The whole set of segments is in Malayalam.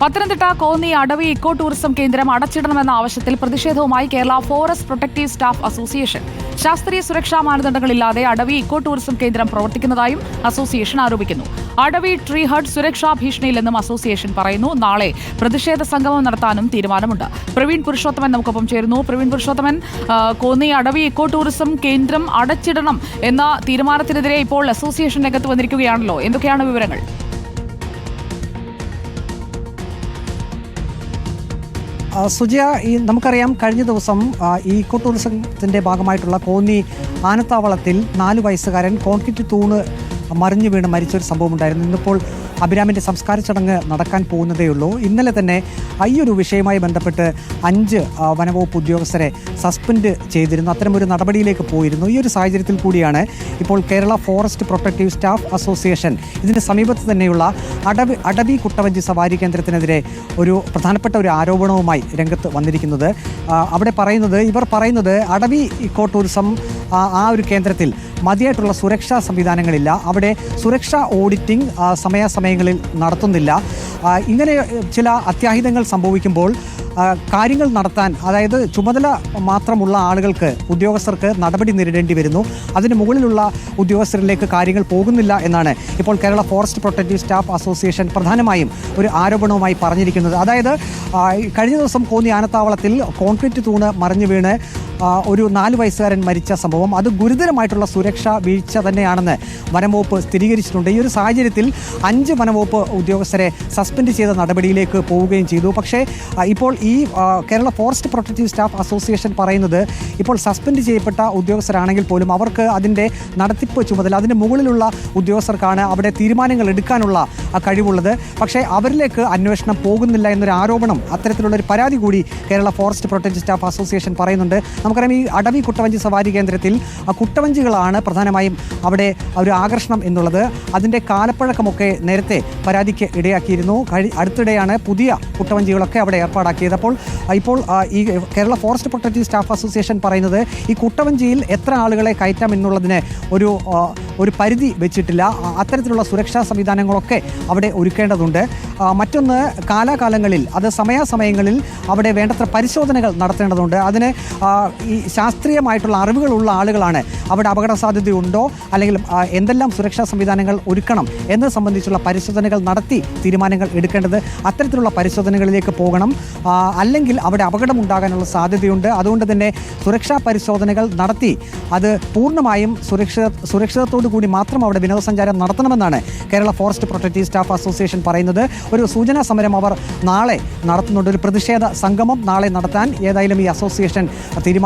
പത്തനംതിട്ട കോന്നി അടവി ഇക്കോ ടൂറിസം കേന്ദ്രം അടച്ചിടണമെന്ന ആവശ്യത്തിൽ പ്രതിഷേധവുമായി Kerala forest protective staff association. ശാസ്ത്രീയ സുരക്ഷാ മാനദണ്ഡങ്ങളില്ലാതെ അടവി ഇക്കോ ടൂറിസം കേന്ദ്രം പ്രവർത്തിക്കുന്നതായും അസോസിയേഷൻ ആരോപിക്കുന്നു. അടവി ട്രീ ഹഡ് സുരക്ഷാ ഭീഷണിയിലെന്നും അസോസിയേഷൻ പറയുന്നു. നാളെ പ്രതിഷേധ സംഗമം നടത്താനും തീരുമാനമുണ്ട്. പ്രവീൺ പുരുഷോത്തമൻ നമുക്കൊപ്പം ചേരുന്നു. പ്രവീൺ പുരുഷോത്തമൻ കോന്നി അടവി ഇക്കോ ടൂറിസം കേന്ദ്രം അടച്ചിടണം എന്ന തീരുമാനത്തിനെതിരെ ഇപ്പോൾ അസോസിയേഷൻ രംഗത്ത് വന്നിരിക്കുകയാണല്ലോ. എന്തൊക്കെയാണ് വിവരങ്ങൾ? സുജയ ഈ നമുക്കറിയാം കഴിഞ്ഞ ദിവസം ഈക്കോ ടൂറിസത്തിന്റെ ഭാഗമായിട്ടുള്ള കോന്നി ആനത്താവളത്തിൽ നാല് വയസ്സുകാരൻ കോൺക്രീറ്റ് തൂണ് മറിഞ്ഞു വീണ് മരിച്ചൊരു സംഭവം ഉണ്ടായിരുന്നു ഇന്നിപ്പോൾ അഭിരാമിന്റെ സംസ്കാര ചടങ്ങ് നടക്കാൻ പോകുന്നതേയുള്ളൂ ഇന്നലെ തന്നെ ഈ ഒരു വിഷയവുമായി ബന്ധപ്പെട്ട് അഞ്ച് വനവകുപ്പ് ഉദ്യോഗസ്ഥരെ സസ്പെൻഡ് ചെയ്തിരുന്നു. അത്തരമൊരു നടപടിയിലേക്ക് പോയിരുന്നു. ഈ ഒരു സാഹചര്യത്തിൽ കൂടിയാണ് ഇപ്പോൾ Kerala forest protective staff association ഇതിന്റെ സമീപത്ത് തന്നെയുള്ള അടവി അടവി കുട്ടവഞ്ചി സവാരി കേന്ദ്രത്തിനെതിരെ ഒരു പ്രധാനപ്പെട്ട ഒരു ആരോപണവുമായി രംഗത്ത് വന്നിരിക്കുന്നത്. അവിടെ പറയുന്നത് ഇവർ പറയുന്നത് അടവി ഇക്കോ ടൂറിസം ആ ഒരു കേന്ദ്രത്തിൽ മതിയായിട്ടുള്ള സുരക്ഷാ സംവിധാനങ്ങളില്ല. അവിടെ സുരക്ഷാ ഓഡിറ്റിംഗ് സമയാസമയങ്ങളിൽ നടത്തുന്നില്ല. ഇങ്ങനെ ചില അത്യാഹിതങ്ങൾ സംഭവിക്കുമ്പോൾ കാര്യങ്ങൾ നടത്താൻ അതായത് ചുമതല മാത്രമുള്ള ആളുകൾക്ക് ഉദ്യോഗസ്ഥർക്ക് നടപടി നേരിടേണ്ടി വരുന്നു. അതിന് മുകളിലുള്ള ഉദ്യോഗസ്ഥരിലേക്ക് കാര്യങ്ങൾ പോകുന്നില്ല എന്നാണ് ഇപ്പോൾ Kerala forest protective staff association പ്രധാനമായും ഒരു ആരോപണവുമായി പറഞ്ഞിരിക്കുന്നത്. അതായത് കഴിഞ്ഞ ദിവസം കോന്നി ആനത്താവളത്തിൽ കോൺക്രീറ്റ് തൂണ് മറിഞ്ഞു വീണ് ഒരു നാല് വയസ്സുകാരൻ മരിച്ച സംഭവം. അത് ഗുരുതരമായിട്ടുള്ള സുരക്ഷാ വീഴ്ച തന്നെയാണെന്ന് വനംവകുപ്പ് സ്ഥിരീകരിച്ചിട്ടുണ്ട്. ഈ ഒരു സാഹചര്യത്തിൽ അഞ്ച് വനംവകുപ്പ് ഉദ്യോഗസ്ഥരെ സസ്പെൻഡ് ചെയ്ത നടപടിയിലേക്ക് പോവുകയും ചെയ്തു. പക്ഷേ ഇപ്പോൾ ഈ Kerala forest protective staff association പറയുന്നത് ഇപ്പോൾ സസ്പെൻഡ് ചെയ്യപ്പെട്ട ഉദ്യോഗസ്ഥരാണെങ്കിൽ പോലും അവർക്ക് അതിന്റെ നടത്തിപ്പ് ചുമതല അതിന് മുകളിലുള്ള ഉദ്യോഗസ്ഥർക്കാണ് അവിടെ തീരുമാനങ്ങൾ എടുക്കാനുള്ള കഴിവുള്ളത്. പക്ഷേ അവരിലേക്ക് അന്വേഷണം പോകുന്നില്ല എന്നൊരു ആരോപണം അത്തരത്തിലുള്ള ഒരു പരാതി കൂടി Kerala forest protective staff association പറയുന്നുണ്ട്. നമുക്കറിയാം ഈ അടവി കുട്ടവഞ്ചി സവാരി കേന്ദ്രത്തിൽ ആ കുട്ടവഞ്ചികളാണ് പ്രധാനമായും അവിടെ ഒരു ആകർഷണം എന്നുള്ളത്. അതിന്റെ കാലപ്പഴക്കമൊക്കെ നേരത്തെ പരാതിക്ക് ഇടയാക്കിയിരുന്നു. കഴി അടുത്തിടെയാണ് പുതിയ കുട്ടവഞ്ചികളൊക്കെ അവിടെ ഏർപ്പാടാക്കിയത്. അപ്പോൾ ഇപ്പോൾ ഈ Kerala forest protective staff association പറയുന്നത് ഈ കുട്ടവഞ്ചിയിൽ എത്ര ആളുകളെ കയറ്റാം എന്നുള്ളതിന് ഒരു ഒരു പരിധി വെച്ചിട്ടില്ല. അത്തരത്തിലുള്ള സുരക്ഷാ സംവിധാനങ്ങളൊക്കെ അവിടെ ഒരുക്കേണ്ടതുണ്ട്. മറ്റൊന്ന് കാലാകാലങ്ങളിൽ അത് സമയാസമയങ്ങളിൽ അവിടെ വേണ്ടത്ര പരിശോധനകൾ നടത്തേണ്ടതുണ്ട്. അതിന് ഈ ശാസ്ത്രീയമായിട്ടുള്ള അറിവുകളുള്ള ആളുകളാണ് അവിടെ അപകട സാധ്യതയുണ്ടോ അല്ലെങ്കിൽ എന്തെല്ലാം സുരക്ഷാ സംവിധാനങ്ങൾ ഒരുക്കണം എന്നത് സംബന്ധിച്ചുള്ള പരിശോധനകൾ നടത്തി തീരുമാനങ്ങൾ എടുക്കേണ്ടത് അത്തരത്തിലുള്ള പരിശോധനകളിലേക്ക് പോകണം. അല്ലെങ്കിൽ അവിടെ അപകടമുണ്ടാകാനുള്ള സാധ്യതയുണ്ട്. അതുകൊണ്ട് തന്നെ സുരക്ഷാ പരിശോധനകൾ നടത്തി അത് പൂർണമായും സുരക്ഷിത സുരക്ഷിതത്തോടു കൂടി മാത്രം അവിടെ വിനോദസഞ്ചാരം നടത്തണമെന്നാണ് Kerala forest protective staff association പറയുന്നത്. ഒരു സൂചനാ സമരം അവർ നാളെ നടത്തുന്നുണ്ട്. ഒരു പ്രതിഷേധ സംഗമം നാളെ നടത്താൻ ഏതായാലും ഈ അസോസിയേഷൻ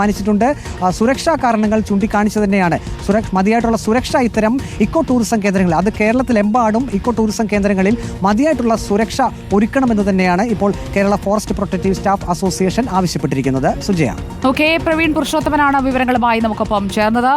തീരുമാനിച്ചിട്ടുണ്ട്. സുരക്ഷാ കാരണങ്ങൾ ചൂണ്ടിക്കാണിച്ചു തന്നെയാണ്. സുരക്ഷ മതിയായിട്ടുള്ള സുരക്ഷ ഇത്തരം ഇക്കോ ടൂറിസം കേന്ദ്രങ്ങൾ അത് കേരളത്തിലെമ്പാടും ഇക്കോ ടൂറിസം കേന്ദ്രങ്ങളിൽ മതിയായിട്ടുള്ള സുരക്ഷ ഒരുക്കണമെന്ന് തന്നെയാണ് ഇപ്പോൾ Kerala forest protective staff association ആവശ്യപ്പെട്ടിരിക്കുന്നത്. സുജയ. ഓക്കെ പ്രവീൺ പുരുഷോത്തമനാണ് വിവരങ്ങളുമായി നമുക്കൊപ്പം ചേർന്നത്.